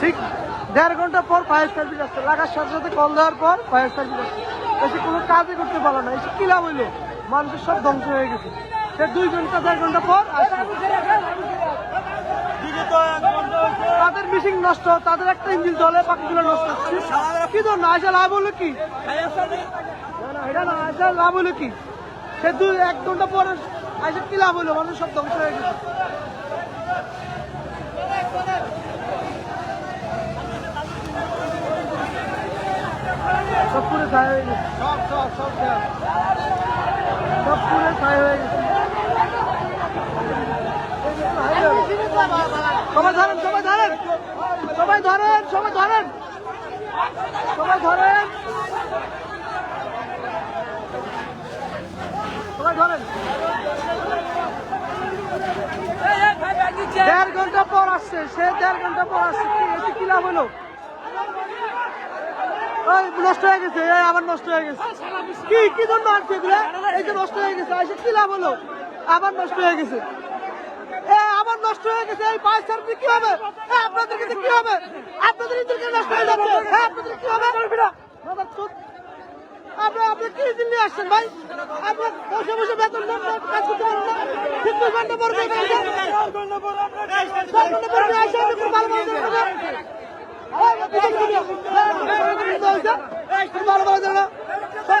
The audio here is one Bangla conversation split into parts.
ঠিক দেড় ঘণ্টা পর ফায়ার সার্ভিস আসছে। লাগার সাথে সাথে কল দেওয়ার পর ফায়ার সার্ভিস আসছে। এসে কোনো কাজই করতে পারল না। এসে কি লাভ হইল? মানুষের সব ধ্বংস হয়ে গেছে। সে দুই ঘণ্টা দেড় ঘণ্টা পর তাদের মিশিং নষ্ট তাদের একটা ইঞ্জিন চলে বাকিগুলো নষ্ট কি ধরুন আসে লাভ হলো কি? না, না, এটা না লাভ হলো কি? সে দুই এক ঘণ্টা পরে আসে কি লাভ হলো? মানুষ সব ধ্বংস হয়ে গেছে। সব পুরো ছাই হয়ে গেছে। সব সব সব ছাই। হয়ে গেছে। সবাই ধরেন সবাই ধরেন। সবাই ধরেন সবাই ধরেন। সবাই ধরেন। সবাই ধরেন। দেড় ঘণ্টা পর আসছে, সে দেড় ঘণ্টা পর আসছে। কি লাভ হলো? নষ্ট হয়ে গেছে এই আবার নষ্ট হয়ে গেছে। কি কি জন্য আনছে এগুলো? এই যে নষ্ট হয়ে গেছে এসে কি লাভ হলো? আবার নষ্ট হয়ে গেছে। এ আবার নষ্ট হয়ে গেছে এই পাঁচ সার্ভিস কি হবে? আপনাদের কাছে কি হবে? আপনাদের ইঞ্জিন নষ্ট হয়ে যাচ্ছে। আপনাদের কি হবে? দাদা, চুপ। আপনি আপনি কি নিয়ে আসছেন ভাই? আপনি বসে বসে দেন না। এই, পিছনে পিছনে। এই, কি হয়েছে? কোনো ভালো ভালো দেন না। সব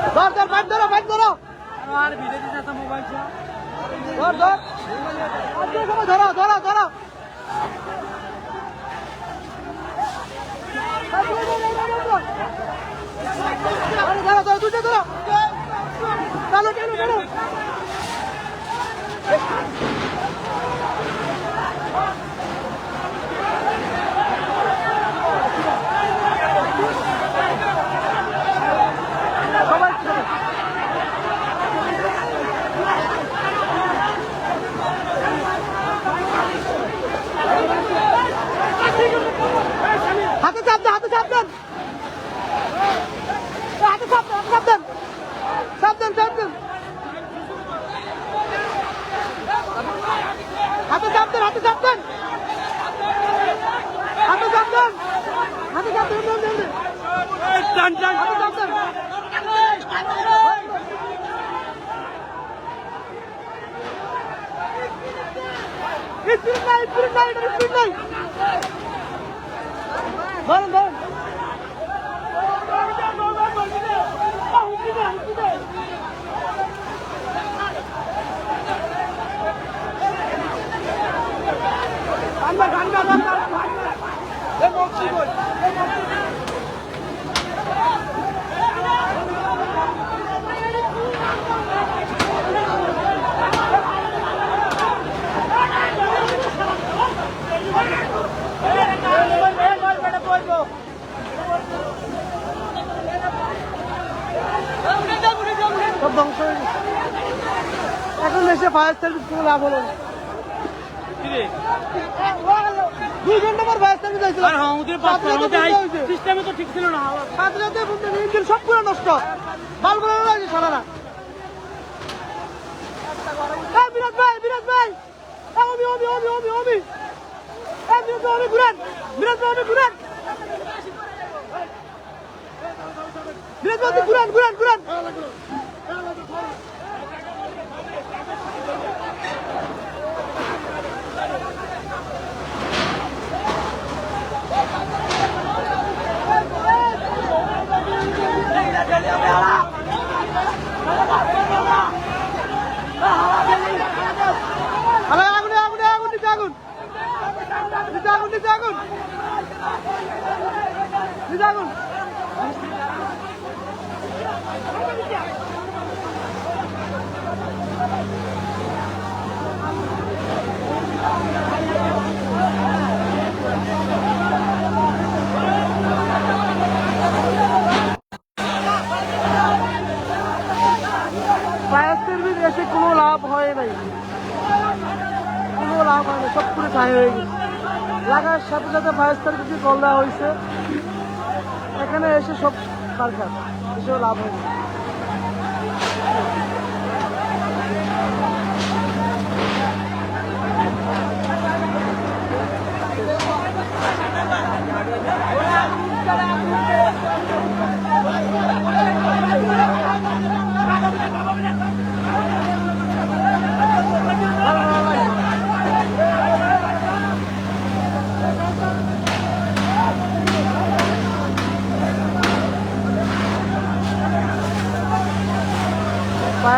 ধর ধর বাইক ধরো বাইক ধরো। আর ভিডিও ধর ধর। আজকে সবাই ধরো ধরো ধরো। আরে ধরো ধরো দুটো ধরো। চালো চালো চালো। স্পিড নাই স্পিড নাই ধরেন ধরেন ঠান্ডা ঠান্ডা ঠান্ডা এ মক্সি কই সব ধ্বংস হয়ে গেছে এখন এসে ফায়ার সার্ভিস কোনো লাভ হলো না। দুই ঘণ্টা পর ফায়ার সার্ভিস আইছিল সিস্টেমে তো ঠিক ছিল না সাথে সাথে ইঞ্জিন সব পুরো নষ্ট। বাল বলে লাগছে সারারা। বিরাট ভাই বিরাট ভাই। অমি অমি অমি অমি এই বিরাট ভাই অমি ঘুরেন। বিরাট ভাই অমি ঘুরেন। বিরাট ভাই ঘুরেন ঘুরেন ঘুরেন আরে আগুন আগুন আগুন। নিচে আগুন নিচে আগুন। নিচে আগুন। নিচে আগুন ছাই হয়ে গেছে। লাগার সাথে সাথে ফায়ার সার্ভিসে কল দেওয়া হয়েছে। এখানে এসে সব কারখানা এসেও লাভ হয়েছে।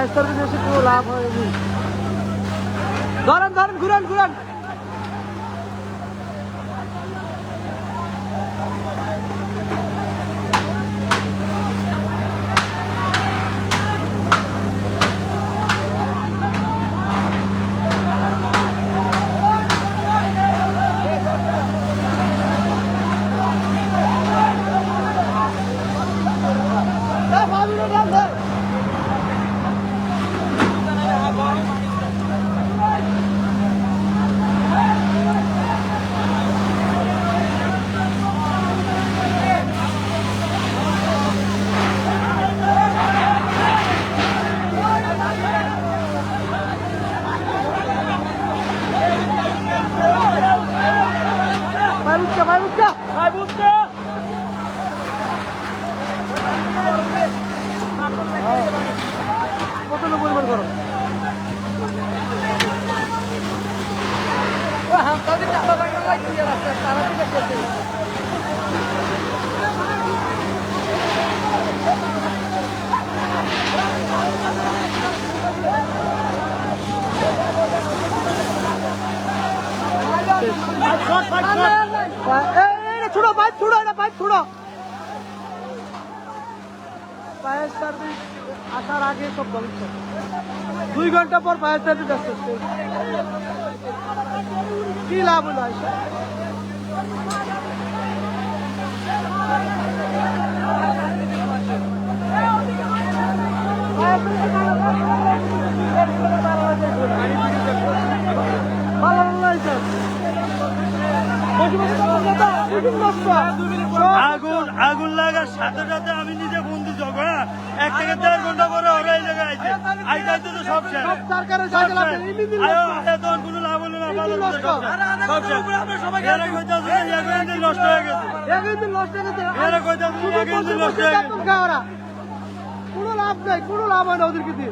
ফায়ার সার্ভিস এসে কোনো লাভ হয়নি। ধরেন ধরেন ঘুরান ঘুরান। ফায়ার সার্ভিস আসার আগে সব ধ্বংস দুই ঘণ্টা পর ফায়ার সার্ভিস আসতেছে কি লাভ হলো আগুন আগুন লাগার সাথে সাথে আমি নিজে বন্ধু যোগ হ্যাঁ? এক থেকে দেড় ঘণ্টা পরে ওরাই জায়গায় তো সব শেষ। কোনো লাভ হলো না নষ্ট। হয়ে নষ্ট হয়ে গেছে। কোনো লাভ হয় না ওদেরকে দিয়ে।